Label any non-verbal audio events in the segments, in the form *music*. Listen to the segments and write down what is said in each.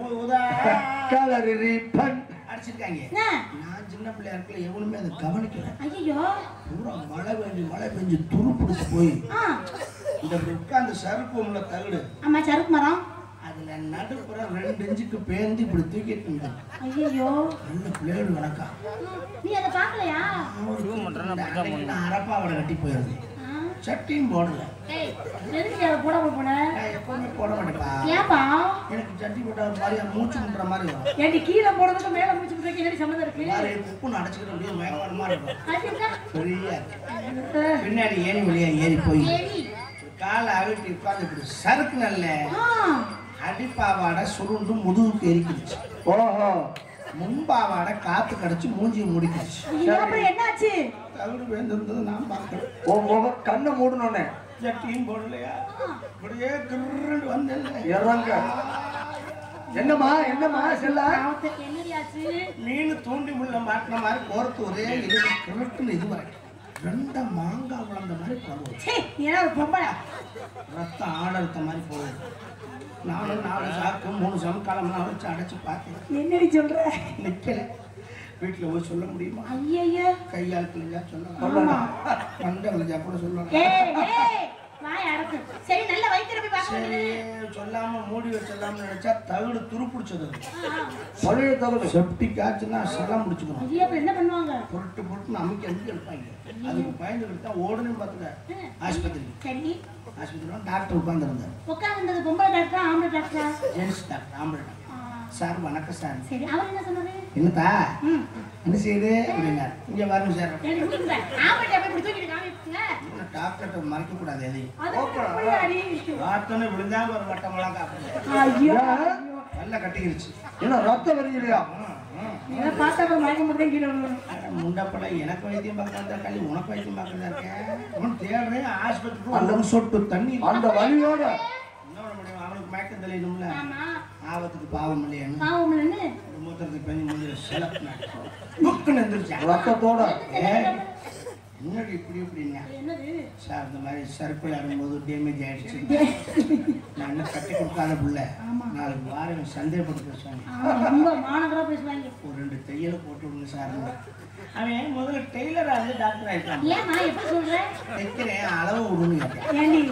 ஊதா. Colour ribbon அடிச்சிருக்காங்க நான் சின்ன பிள்ளையா இருக்கல எவனுமே அதை கவனிக்கல. ஐயோ பூரா மழை பெஞ்சு மழை பெஞ்சு துரு பிடிச்சு போய். ஆ. இந்த உட்காந்து உள்ள தகுடு ஆமா சறுக்கு மரம்? அதுல நடுப்புற ரெண்டு இன்ச்சுக்கு பேந்து இப்படி தூக்கிட்டு இருந்தேன் ஐயோ நல்ல பிளேடு கணக்கா நீ அதை பார்க்கலையா? அரப்பாவோட கட்டி போயிருது. ஆ. சட்டியும் போடல. எதுக்கு போட போன நான் எப்பவுமே போட ஏப்பா எனக்கு சட்டி போட்ட ஒரு மாதிரி மூச்சு முட்டுற மாதிரி வரும் ஏண்டி கீழே போடுறதுக்கு மேல போட்டு என்னடி சம்மந்தம் இருக்கு? உப்பு அடைச்சிக்கிட்டு அப்படியே மாதிரி இருக்கும்? பெரிய பின்னாடி ஏணி வழியா ஏறி போய். காலை அகட்டி உட்காந்து இப்படி சறுக்கு நல்ல ஆ. அடிப்பாவாடை சுருண்டு முதுகுக்கு எரிக்கிடுச்சு. ஓஹோ. முன்பாவாடை காத்து கடிச்சு மூஞ்சி முடிக்கிடுச்சு. என்னாச்சு? தவிடு வேந்திருந்தது நான் கண்ணை மூடணுன்னே சட்டியும் போடலையா? அப்படியே கிருன்னு வந்தேன் இறங்க. என்னம்மா செல்லா? மீன் தூண்டி முள்ள மாட்டின மாதிரி கோர்த்து ஒரே இது கிருட்டுன்னு இது வரை ரெண்ட மாங்காய் விளந்த மாதிரி போடுவோம் ரத்தம் ஆடறுத்த மாதிரி போகுது. நானும் நாலு சாக்கு மூணு சமக்காலம்லாம் வச்சு அடைச்சு பார்த்தேன் என்னடி சொல்ற? நிக்கல. வீட்டில் போய் சொல்ல முடியுமா? ஐயையோ. கையால் கிழிஞ்சா சொல்லலாம். மண்டை விழிஞ்சா கூட சொல்லலாம் சரி நல்ல போய் பார்க்க சொல்லாம மூடி வச்சிடலாம்னு நினைச்சா தவிடு துரு பிடிச்சது பழைய தகவல் செப்டிக் ஆச்சுன்னா சலம் முடிச்சுக்கணும் ஐயோ என்ன பண்ணுவாங்க? பொருட்டு பொருட்டு அமுக்கி அமுக்கி எடுப்பாங்க. அதுக்கு பயந்துக்கிட்டு தான் ஓடுன்னு பார்த்துக்க. ஆஸ்பத்திரி. சரி. ஆஸ்பத்திரியில் டாக்டர் உட்காந்துருந்தார் பொம்பளை டாக்டரா ஆம்பளை டாக்டரா? ஜென்ஸ் டாக்டர் ஆம்பளை டாக்டர். சார் வணக்கம் சார். சரி அவர் என்ன சொன்னாரு? செய்யுது? அப்படின்னாரு இங்கே வரணும் சார். டாக்டர் மறைக்க கூடாது எதையும். பார்த்தோன்னே விழுந்தா ஒரு ஐயோ. நல்லா கட்டிக்கிருச்சு. என்ன ரத்தம் விழுணும். முண்டப்பட எனக்கு வைத்தியம் பார்க்கறதா கல்வி உனக்கு வைத்தியம் பார்க்கறதா இருக்கேன் அவன் தேடுறேன் ஆஸ்பத்திரிக்கு அந்த சொட்டு தண்ணி. அந்த வழியோட என்ன பண்ண முடியும்? அவனுக்கு மயக்கம் தெரியணும்ல ஆமா. ஆபத்துக்கு பாவம் இல்லையான்னு பாவம் இல்லைன்னு? மூத்திரத்துக்கு பெஞ்சு முடிஞ்ச சிலப்பு புக்குன்னு எந்திரிச்சான் ரத்தத்தோட. என்னடி இப்படி இப்படின்னா என்னது? சார் இந்த மாதிரி சர்க்கிள் ஆடும்போது டேமேஜ் ஆயிடுச்சு. *laughs* நான் இன்னும் கட்டி கொடுக்காத புள்ள. நாளைக்கு வாரம் சந்தேகப்பட்டு பேசுவாங்க. ஒரு ரெண்டு தையலை போட்டு விடுங்க சார். அவன் முதல்ல டெய்லரா இருந்து டாக்டர் சொல்ற? தைக்கிறேன் அளவு ஏண்டி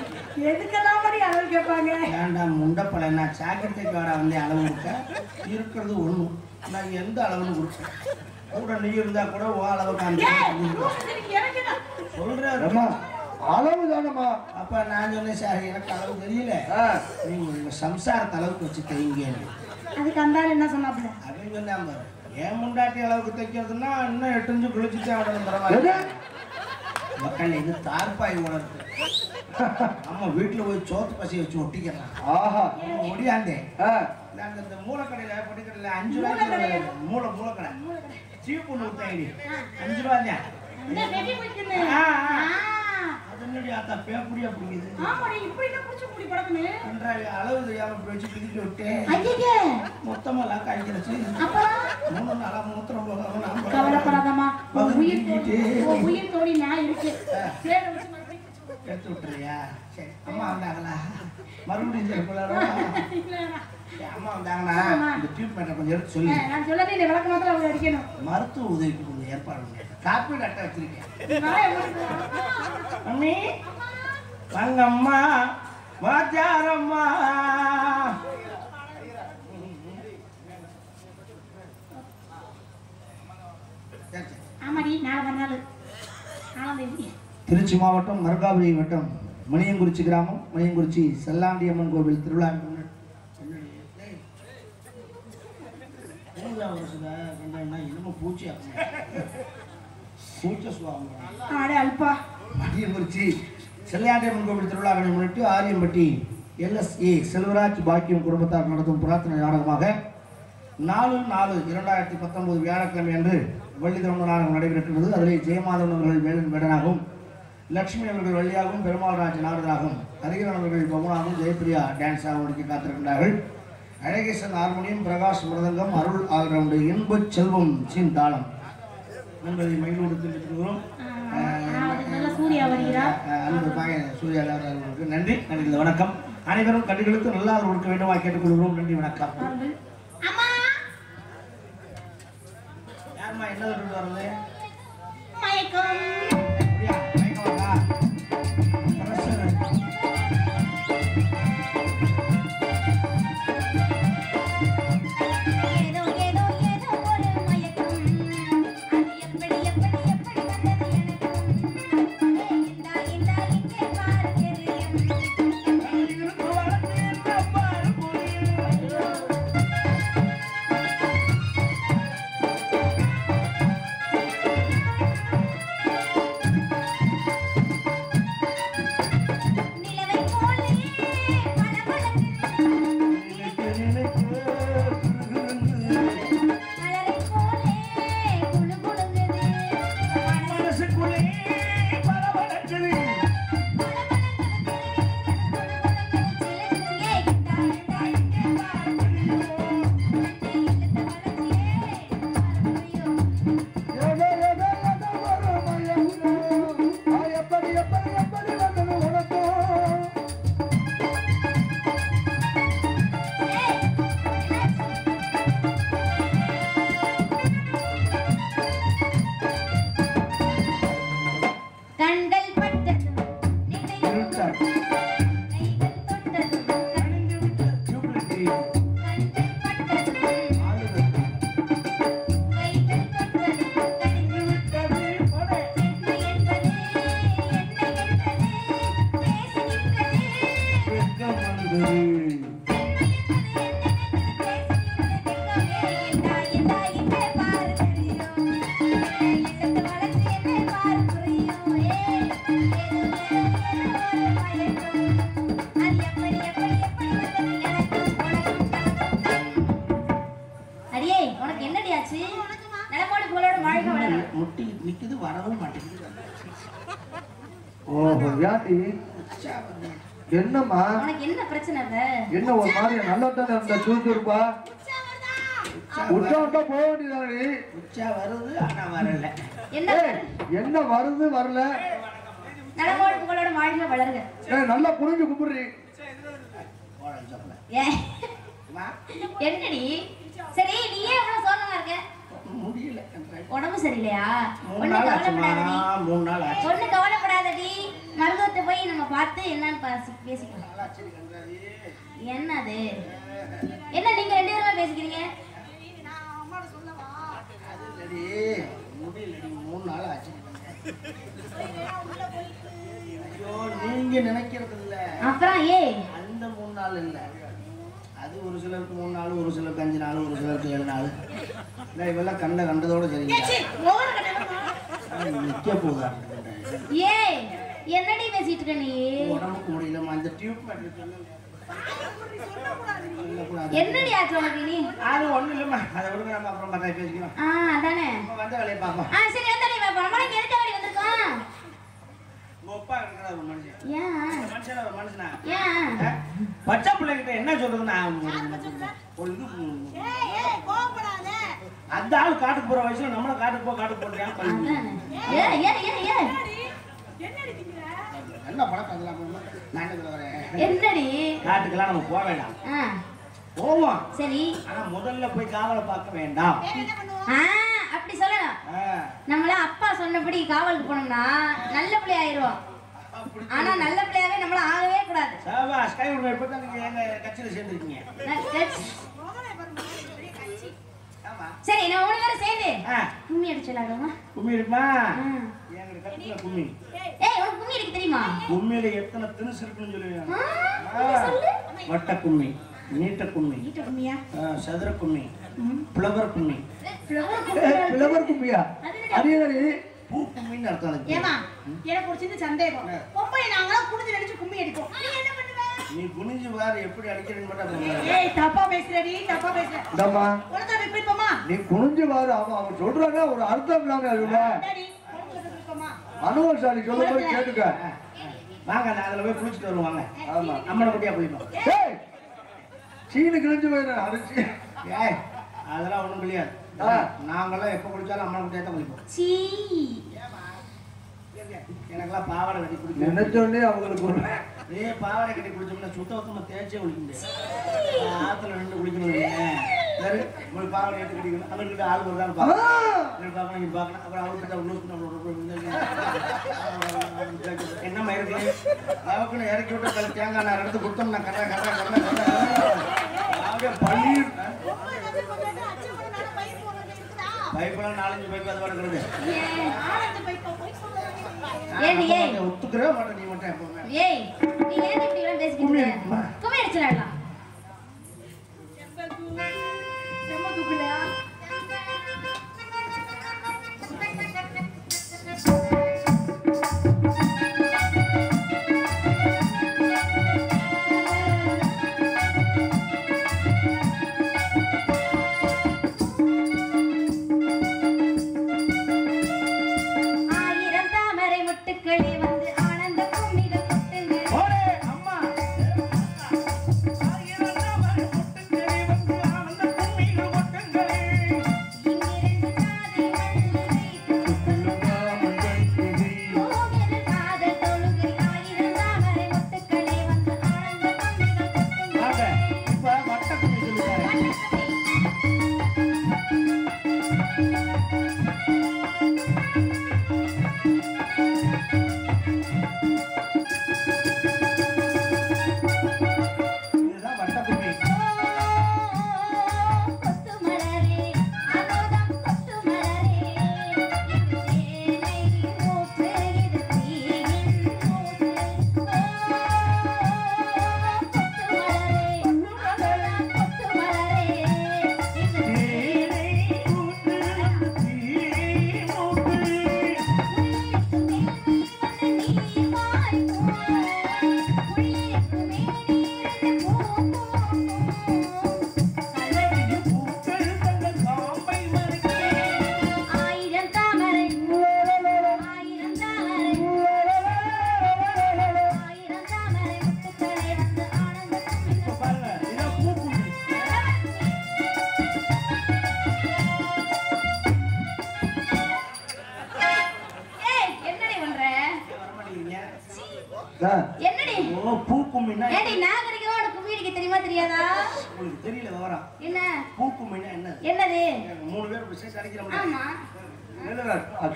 எதுக்கெல்லாம் மாதிரி அளவு கேட்பாங்க? வேண்டாம் முண்டப்பழம் நான் சாக்கெட் தைக்க வாடா வந்து அளவு கொடுக்க இருக்கிறது ஒண்ணு. நான் எந்த அளவுன்னு கொடுப்பேன். கூட நீ இருந்தா கூட ஓ அளவு? சொல்றேன் அம்மா அளவு தானம்மா? அப்ப நான் சொன்னேன் சார் எனக்கு அளவு தெரியல. நீங்க உங்க சம்சாரத்து அளவுக்கு வச்சு தைங்க. அதுக்கு அந்த என்ன சொன்னாப்புல? அவன் சொன்னான் பாரு. என் முண்டாட்டி அளவுக்கு தைக்கிறதுன்னா இன்னும் எட்டு இஞ்சு குளிச்சுட்டு எது? மாதிரி. மக்கள் இது தார்பாய் உணர்வு. நம்ம வீட்டுல போய் சோத்து பசி வச்சு ஒட்டிக்கிறான் ஆஹா. ஒடியாந்தேன் நாங்க இந்த மூலக்கடையில பொட்டிக்கடையில அஞ்சு ரூபாய்க்கு மூளை மூலக்கடை. சீப்பு நூத்தாயிடி அஞ்சு ரூபா தான் இந்த வெட்டி பிடிக்குன்னு. ஆ, ஆ. அது என்னடி ஆத்தா பேப்படியா பிடிக்குது ஆமாடி, இப்படி என்ன புடிச்சு படக்குன்னு? நன்றாக அளவு தெரியாம இப்படி வச்சு பிடிக்க விட்டேன் ஐயையே, மொத்தமெல்லாம் காய்க்கிறச்சு அப்புறம் மூணு நாளா மூத்திரம் போகாம. கவலைப்படாதம்மா உயிர் தோழி நான் இருக்கு வச்சு எடுத்து விட்டுறியா சரி அம்மா வந்தாங்களா? மறுபடியும் இல்லைண்ணா. அம்மா வந்தாங்கன்னா. இந்த டியூப் மேட்டை கொஞ்சம் எடுத்து சொல்லி. நான் சொல்லவே இல்லை. விளக்கு மாத்திரம் அவங்க அடிக்கணும். மருத்துவ உதவிக்கு கொஞ்சம் ஏற்பாடு பண்ணு. காப்பீடு அட்டை வச்சிருக்கேன். மம்மி வாங்க அம்மா சரி, சரி. ஆமாடி நாளை மறுநாள். நாலாம் தேதி. திருச்சி மாவட்டம் மருகாபுரி வட்டம் மணியங்குறிச்சி கிராமம் மணியங்குறிச்சி செல்லாண்டியம்மன் கோவில் திருவிழா மணியங்குறிச்சி செல்லையாண்டியம்மன் கோவில் திருவிழாவை முன்னிட்டு ஆரியம்பட்டி எல்எஸ்ஏ செல்வராஜ் பாக்கியம் குடும்பத்தார் நடத்தும் பிரார்த்தனை நாடகமாக நாலு நாலு இரண்டாயிரத்தி பத்தொன்பது வியாழக்கிழமை அன்று வள்ளிதரம நாடகம் நடைபெற்றது அதிலே ஜெயமாதவன் அவர்கள் வேலன் வேடனாகவும் லட்சுமி அவர்கள் வள்ளியாகவும் பெருமாள் ராஜ் நாரதராகவும் ஹரிகரன் அவர்கள் பவனாகவும் ஜெயப்பிரியா டான்ஸாகவும் நடிக்க காத்திருக்கின்றார்கள். அழகேசன் ஹார்மோனியம் பிரகாஷ் மிருதங்கம் அருள் ஆகியோருடைய இன்பச் செல்வம் சீன் தாளம். என்பதை தெரிவித்துக்கிறோம் நல்ல சூர்யா வருகிறார் அன்பு பாய சூர்யா அவர்களுக்கு நன்றி. நன்றி வணக்கம். அனைவரும் கண்டுகளுக்கு நல்லா கொடுக்க வேண்டுமா கேட்டுக்கொள்கிறோம். நன்றி வணக்கம். யாரும்மா என்ன வர்றது மயக்கம். எப்படி எப்படி என்னம்மா? உனக்கு என்ன பிரச்சனை? என்ன ஒரு மாதிரி நல்லா தானே இருந்த சுறுசுறுப்பா விட்டா விட்டா போக வேண்டியதானே உச்சா வருது ஆனா வரல. என்ன என்ன வருது வரல? நலமோடு புகழோட வாழ்க வளருங்க. ஏய், நல்லா புரிஞ்சு கும்பிடுறீ. என்னடி? சரி நீ ஏன் இவ்வளவு சோகமா இருக்க? முடியல. உடம்பு சரியில்லையா? ஒண்ணு கவலைப்படாதடி. மூணு நாள் ஆச்சு. ஒண்ணு கவலைப்படாதடி. மருத்துவத்தை போய் நம்ம பார்த்து என்னன்னு பாசி- பேசிக்கலாம். என்னது? என்ன நீங்க ரெண்டு பேருமே பேசிக்கிறீங்க? மூணு நாள் ஆச்சு ஐயோ நீங்க நினைக்கிறது இல்ல அப்புறம் ஏய் அந்த மூணு நாள் இல்ல. அது ஒரு சிலருக்கு மூணு நாள் ஒரு சிலருக்கு அஞ்சு நாள் ஒரு சிலருக்கு ஏழு நாள். இல்லை இவெல்லாம் கண்ட கண்டதோட சரிங்க. நிக்க போதா ஏய் என்னடி பேசிட்டு இருக்க நீ? உடம்புக்கு முடியலம்மா இந்த டியூப் என்னடி ஆச்சு உனக்கு நீ அது ஒண்ணும் இல்லைம்மா அதை விடுங்க நம்ம அப்புறம் பார்த்தா பேசிக்கலாம். ஆ அதானே. நம்ம வந்த வேலையை பார்ப்போம். ஆ சரி வந்தாடி பாப்பா நம்ம எதுக்கு வாடி வந்திருக்கோம்? பச்சை பிள்ளைகிட்ட என்ன சொல்றது நான் ஒரு இது அந்த ஆள் காட்டுக்கு போற வயசுல நம்மள காட்டுக்கு போ காட்டுக்கு ஏ என்ன பழக்கம் அதெல்லாம்? நான் என்னடி? காட்டுக்கெல்லாம் நம்ம போக வேண்டாம். போவோம். சரி. ஆனா முதல்ல போய் காவலை பார்க்க வேண்டாம். அப்படி சொல்லணும் ஆ, நம்மள அப்பா சொன்னபடி காவலுக்கு போனோம்னா நல்ல பிள்ளை ஆயிருவோம் ஆனா நல்ல பிள்ளையாவே நம்மள ஆகவே கூடாது. சாபாஷ் கை விடுங்க இப்பதான் நீங்க எங்க கட்சியில சேர்ந்துருக்கீங்க. சரி நம்ம மூணு பேரும் சேர்ந்து. கும்மி அடிச்சு விளையாடுவோமா? கும்மி இருக்குமா ம். எங்க கட்சியில கும்மி. ஏய் உனக்கு கும்மி அடிக்க தெரியுமா? கும்மியில எத்தனை திணுசு இருக்குன்னு சொல்லுவேன் வட்ட கும்மி நீட்ட கும்மி வீட்டு கும்மியா? சதுர கும்மி புலவர் கும்மி. ஃப்ளவர் ஏய், கும்மி. பிளவர் கும்பியா அது என்னடி? பூ கும்மின்னு அர்த்தம். ஏமா எனக்கு ஒரு சின்ன சந்தேகம். பொம்பளை நாங்களாம் குடிஞ்சு நினைச்சு கும்மி அடிப்போம். நீ குனிஞ்சு பாரு எப்படி அடிக்கிறேன்னு மட்டும். ஏய் தப்பா பேசுறடி தப்பா பேசுற. இந்தம்மா. உனக்கு விருப்பமா நீ குனிஞ்சு பாரு அவன் அவன் சொல்றாங்க ஒரு அர்த்தம் இல்லாம அதுல அனுபவசாலி சொல்லும் போது கேட்டுக்க. வாங்க நான் அதுல போய் குளிச்சுட்டு வருவாங்க ஆமா. நம்மளை குட்டியா குளிப்போம் ஏய் சீனு கிழிஞ்சு போயிடுறேன் அரிசி. ஏய் அதெல்லாம் ஒண்ணும் கிடையாது ஆ. நாங்கெல்லாம் எப்ப குளிச்சாலும் அம்மனை குட்டியா தான் குளிப்போம். சீ. எனக்கெல்லாம் பாவாடை கட்டி குடிக்கணும் நினைச்சோடனே அவங்களுக்கு இதே பாவாடை கட்டி குளிச்சோம்னா சுத்த சுத்தமா தேய்ச்சே குளிக்க முடியாது. ஆத்துல நின்று குளிக்கணும்? சரி உங்களுக்கு பாவாடை எடுத்து கட்டிக்கணும் அவர்கிட்ட ஆள் வருதான் பார்க்கணும். பார்க்கணும் இங்க பார்க்கணும். அப்புறம் அவர்கிட்ட லூஸ் பண்ண என்னம்மா இருக்கு? அவக்குன்னு இறக்கி விட்டு கல் தேங்காய் நான் எடுத்து கொடுத்தோம்னா கரை கரை கரை கரை அப்படியே பள்ளி? பைப்பெல்லாம் நாலஞ்சு பைப் அது வருகிறது? ஒத்துக்கிறே மாட்டேன் நீ மட்டும் எப்பவுமே. ஏய் நீ ஏன் இப்படி எல்லாம் பேசிக்கிட்டு கும்மி இருக்க? என்னடி? ஓ, பூ கும்மின்னா ஏடி நாகரிகமா உனக்கு கும்மி அடிக்க தெரியுமா தெரியாதா? உங்களுக்கு தெரியல விவரம். என்ன? பூ கும்மின்னா என்னது? மூணு பேர் இப்படி சேர்த்து அடிக்கிறோம்ல ஆமா.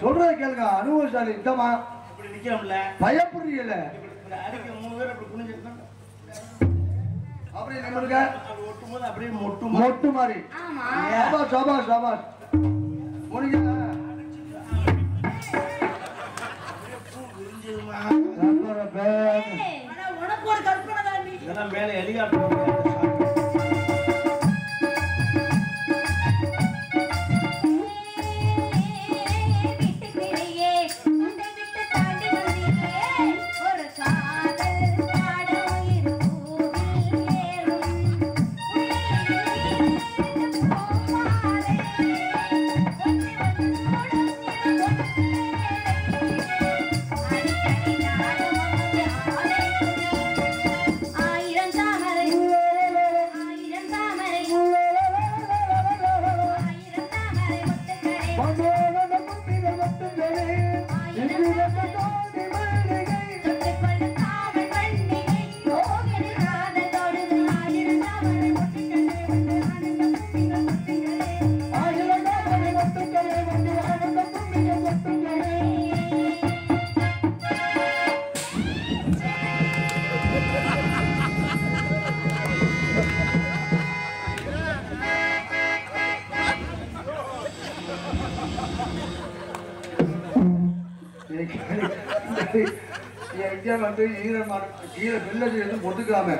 சொல்றதை கேளுங்க. அனுபவசாலி இந்தமா இப்படி நிக்கிறோம்ல பயப்படுறீங்கல்ல? இப்படி அடிக்க மூணு பேர் அப்படி குனிஞ்சிருக்கோம் அப்படி நம்மளுக்கு அப்படி ஒட்டும் போது அப்படியே மொட்டும் மொட்டு மாதிரி. ஆமா. சபாஷ் சபாஷ் சபாஷ். முடிஞ்சா. உனக்கு ஒரு கற்பனை தான் நீ. இதெல்லாம் மேலே ஹெலிகாப்டர் வீட்டுக்கிளியே, One more. வந்து ஈரமான கீழே வெள்ளை எதுவும் ஒத்துக்காம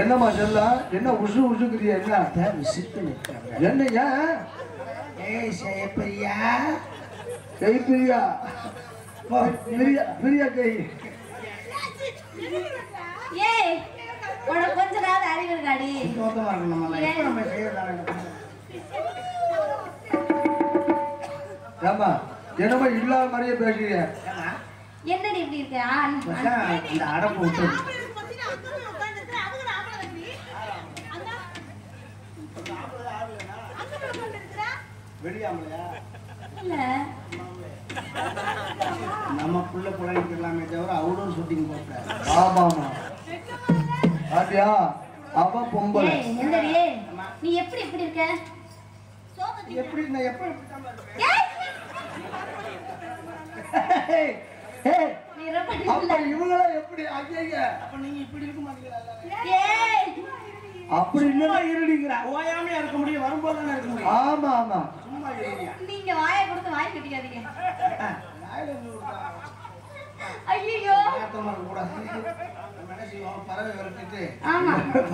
என்னம்மா செல்லா என்ன உசு உசுக்குறிய? என்ன? விசிட்டு நிற்கிறாங்க என்ன ஏன் ஏய் சேப்பரியா கை பிரியா. பிரியா பிரியா கை. ஏய் உனக்கு கொஞ்ச நாள் அறிவு இருக்காடி மொத்தமாக இருக்கணும் நம்ம எப்போ நம்ம செய்யறதான ஏமா என்னம்மா இல்லாத மாதிரியே பேசுறீங்க. என்னடி இப்படி இருக்க? இந்த அடப்பு விட்டு. ஆம்பளைக்கு பார்த்தீங்கன்னா அங்க போய் உட்கார்ந்திருக்கிற, அதுக்கு நான் ஆம்பளை தானே நீ? அங்க அங்க போய் உட்கார்ந்திருக்கிற. வெடியாமலையா இல்ல. நம்ம புள்ள புள்ளைக்கு எல்லாமே தவிர அவ்வளோ ஷூட்டிங் போட்டார் ஆமா ஆமா பாத்தியா? அவ பொம்பளை? நீ எப்படி இப்படி இருக்க? எப்படி நான் எப்போ அப்ப. இவங்கள எப்படி? ஐயா அப்போ நீங்கள் இப்படி இருக்க. மாட்டீங்களா அப்படி இல்ல சும்மா இருடிங்கிறா. ஓயாமையா இருக்க முடியும் வரும்போது தானே இருக்க முடியும். ஆமா ஆமா. சும்மா நீங்க வாயை கொடுத்து வாய் கட்டிக்காதீங்க. ஐயோ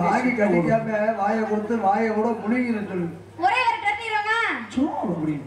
வாங்கி கட்டிக்காம வாயை கொடுத்து வாயை கூட முழுங்கிற சொல்லு ஒரே ஒரு கட்டிடுவாங்க. சும்மா முடியும்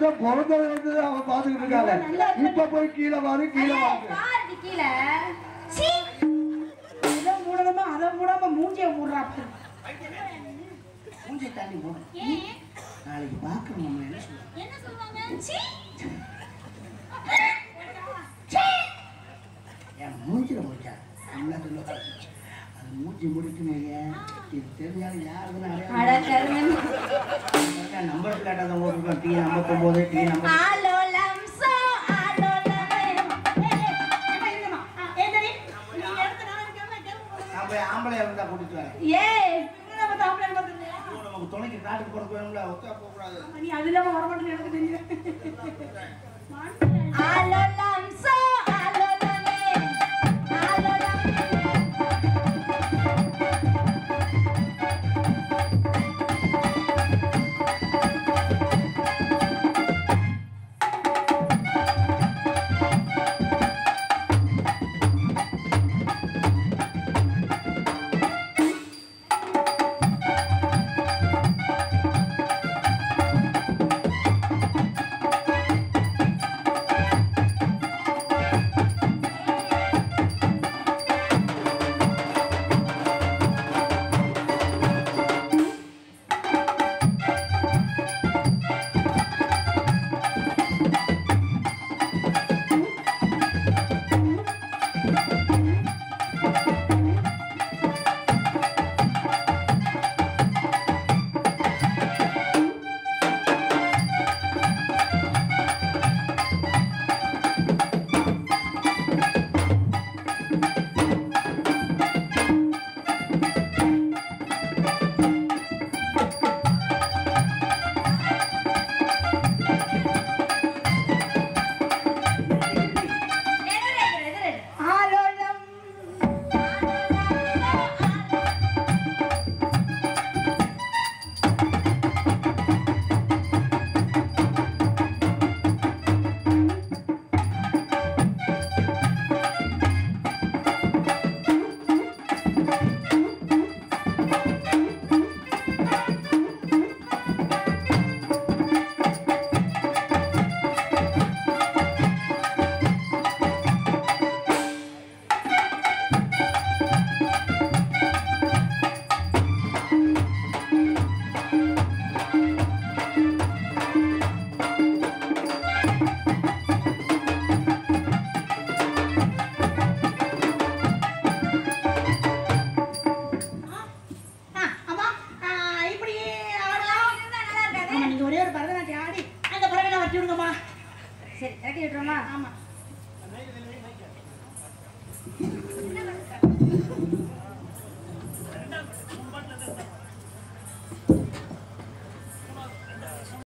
கருமட்டத்தை பிறந்ததுல இருந்து அவன் பாத்துக்கிட்டு இருக்காங்க. இப்ப போய் கீழே வாரு கீழே வாரு கீழ. சீ. இதை மூடணுமா? அதை மூடாம மூஞ்சிய மூடுறாப்பு மூஞ்சி தாண்டி போகணும் ஏன்? நாளைக்கு பார்க்கணும் நம்ம என்ன சொல்லுவோம் என்ன சொல்வாங்க சீ. என் மூஞ்சில முடிச்சா நல்லா சொல்ல மூஞ்சி முடிக்கணுங்க இது தெரிஞ்சாலும் யாருக்குன்னு நம்பர் பிளேட்டாக தான் போட்டுருக்கோம் டி ஐம்பத்தொம்போது டி நம்பர் ஆம்பளை இருந்தா கூட்டிட்டு வரேன் ஏய் நமக்கு துணைக்கு நாட்டுக்கு போறது வேணும்ல ஒத்தா போகக்கூடாது. நீ அது இல்லாம வரமாட்டேன்னு எனக்கு தெரியல